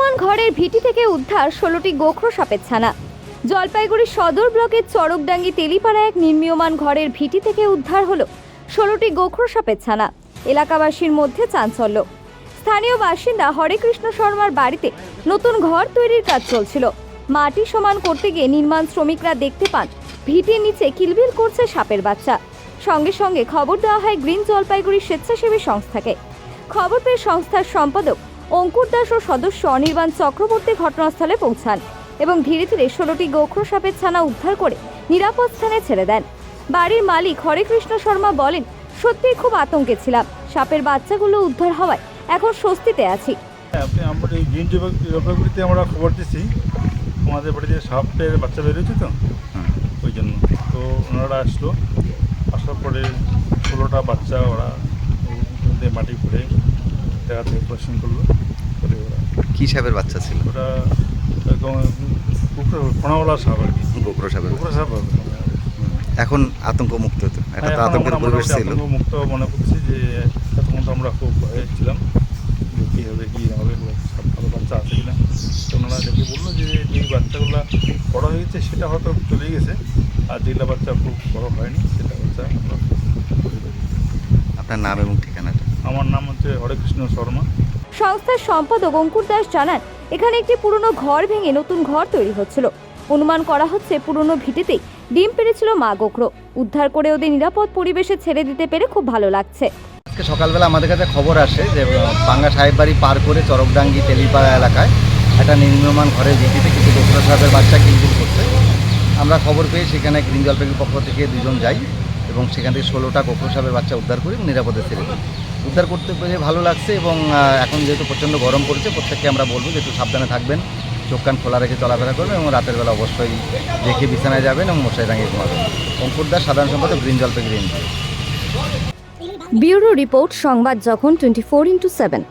নির্মীয়মান ঘরের ভিটি থেকে উদ্ধার ষোলোটি গোখরো সাপের ছানা। জলপাইগুড়ি সদর ব্লকের চরকডাঙ্গি তেলিপাড়া এক নির্মীয়মান ঘরের ভিটি থেকে উদ্ধার হলো ষোলোটি গোখরো সাপের ছানা। এলাকাবাসীর মধ্যে চাঞ্চল্য। স্থানীয় বাসিন্দা হরেকৃষ্ণ শর্মার বাড়িতে নতুন ঘর তৈরির কাজ চলছিল। মাটি সমান করতে গিয়ে নির্মাণ শ্রমিকরা দেখতে পান, ভিটির নিচে কিলবিল করছে সাপের বাচ্চা। সঙ্গে সঙ্গে খবর দেওয়া হয় গ্রিন জলপাইগুড়ি স্বেচ্ছাসেবী সংস্থাকে। খবর পেয়ে সংস্থার সম্পাদক অঙ্কুর দাস ও সদস্য অনির্বাণ চক্রবর্তী ঘটনাস্থলে পৌঁছান এবং ধীরে ধীরে ষোলোটি গোখরো সাপের ছানা উদ্ধার করে নিরাপদ স্থানে ছেড়ে দেন। বাড়ির মালিক হরেকৃষ্ণ শর্মা বলেন সত্যিই খুব আতঙ্কে ছিলাম। সাপের বাচ্চাগুলো উদ্ধার হওয়ায় এখন স্বস্তিতে আছি। হ্যাঁ, আমরা খবর দিচ্ছি আমাদের বাড়িতে সাপের বাচ্চা বেরিয়েছে তো ওই জন্য। তো ওনারা আসলো আসার পরে ষোলোটা বাচ্চা ওরা মাটি করে জায়গা থেকে পরিশ্রম করল। করে ওরা কি সাপের বাচ্চা ছিল? একদম কুকুর ফোনাওয়ালা সাপ আর কি। গোকরো সাপের কুকুর সাপ এখন আতঙ্ক মুক্ত তো? একটা হ্যাঁ, তো আতঙ্কের আমরা পরিবেশ ছিল। আতঙ্ক মুক্ত মনে করছি যে তখন তো আমরা খুব ভয়ে ছিলাম যে কী হবে কী হবে সব ভালো বাচ্চা আছে কিনা। তো ওনারা দেখে বলল যে যেই বাচ্চাগুলো বড় হয়েছে সেটা হয়তো চলে গেছে। আর যেগুলো বাচ্চা খুব বড় হয়নি সেটা বাচ্চা। আপনার নাম এবং ঠিকানাটা? আমার নাম হচ্ছে হরেকৃষ্ণ শর্মা। সংস্থার সম্পাদক অঙ্কুর দাস জানান এখানে একটি পুরনো ঘর ভেঙে নতুন ঘর তৈরি হচ্ছিল। অনুমান করা হচ্ছে পুরনো ভিটেতেই ডিম পেড়েছিল মা গোখরো। উদ্ধার করে ওদের নিরাপদ পরিবেশে ছেড়ে দিতে পেরে খুব ভালো লাগছে। আজকে সকালবেলা আমাদের কাছে খবর আসে যে পাঙ্গা সাহেব বাড়ি পার করে চরকডাঙ্গি তেলিপাড়া এলাকায় একটা নির্মীয়মান ঘরের ভিত্তিতে কিছু গোখরা সাহেবের বাচ্চা কিনবিল করছে। আমরা খবর পেয়ে সেখানে গ্রিন জলপাইগুড়ির পক্ষ থেকে দুজন যাই এবং সেখান থেকে ষোলোটা গোখরো সাহেবের বাচ্চা উদ্ধার করি নিরাপদে ছেড়ে দিই। উদ্ধার করতে পেরে ভালো লাগছে এবং এখন যেহেতু প্রচণ্ড গরম পড়েছে, প্রত্যেককে আমরা বলব যে একটু সাবধানে থাকবেন, চোখ কান খোলা রেখে চলাফেরা করবেন এবং রাতের বেলা অবশ্যই দেখে বিছানায় যাবেন এবং মশাই টাঙিয়ে ঘুমাবেন অঙ্কুর দাস সাধারণ সম্পাদক green Jalpaiguri NGO. Bureau report, সংবাদ যখন টোয়েন্টি ফোর ইন্টু সেভেন